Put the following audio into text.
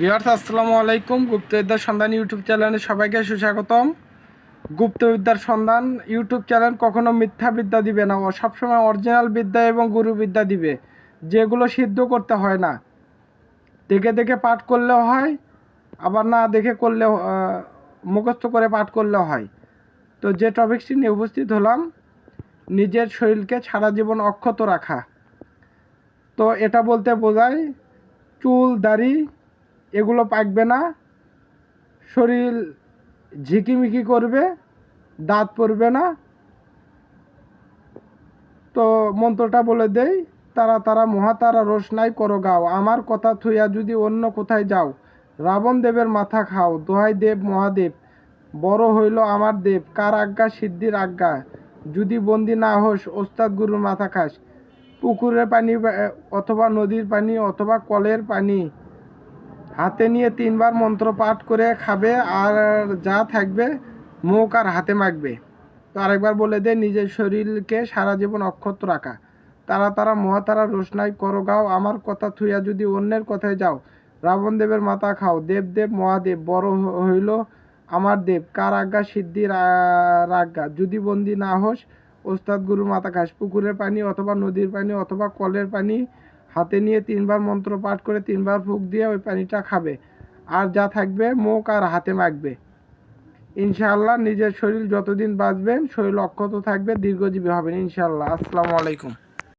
Viewers আসসালামু আলাইকুম। গুপ্তবিদ্যার সন্ধান ইউটিউব চ্যানেলে সবাইকে সুস্বাগতম। গুপ্তবিদ্যার সন্ধান ইউটিউব চ্যানেল কখনো মিথ্যা বিদ্যা দিবে না ও সবসময় অরিজিনাল বিদ্যা এবং গুরু বিদ্যা দিবে যেগুলো সিদ্ধ করতে হয় না। দেখে দেখে পাঠ করলেও হয় আবার না দেখে করলেও আহ, মুখস্থ করে পাঠ করলেও হয়। তো যে টপিকটি নিয়ে উপস্থিত হলাম নিজের শরীরকে সারা জীবন অক্ষত রাখা। তো এটা বলতে বোঝায় চুল দাড়ি এগুলো পাকবে না। শরীর ঝিকিমিকি করবে, দাঁত পড়বে না। তো মন্ত্রটা বলে দেই, তারা তারা মহাতারা রোশনাই করো গাও। আমার কথা থুইয়া যদি অন্য কোথায় যাও, রাবণ দেবের মাথা খাও, দোহাই দেব মহাদেব, বড় হইল আমার দেব, কার আজ্ঞা? সিদ্ধির আজ্ঞা। যদি বন্দি না হোস, ওস্তাদ গুরুর মাথা খাস। পুকুরের পানি অথবা নদীর পানি, অথবা কলের পানি। হাতে নিয়ে তিনবার মন্ত্র পাঠ করে খাবে আর যা থাকবে মুখ আর হাতে মাখবে। তো আরেকবার বলে দে, নিজের শরীরকে সারা জীবন অক্ষত রাখা। তারা তারা মহাতারা রোশনাই করো, গাও। আমার কথা থুইয়া যদি অন্যের কথায় যাও রাবণ দেবের মাথা খাও। দেব দেব, মহাদেব, বড় হইল আমার দেব। কার আজ্ঞা সিদ্ধির আজ্ঞা যদি বন্দি না হোস, ওস্তাদ গুরুর মাথা খাস। পুকুরের পানি অথবা নদীর পানি অথবা কলের পানি হাতে নিয়ে তিনবার মন্ত্র পাঠ করে তিনবার ফুক দিয়ে ওই পানিটা খাবে। আর যা থাকবে মুখ আর হাতে মাখবে। ইনশাআল্লাহ নিজের শরীর যতদিন বাঁচবেন শরীর অক্ষত থাকবে, দীর্ঘজীবী হবেন ইনশাআল্লাহ। আসসালামু আলাইকুম।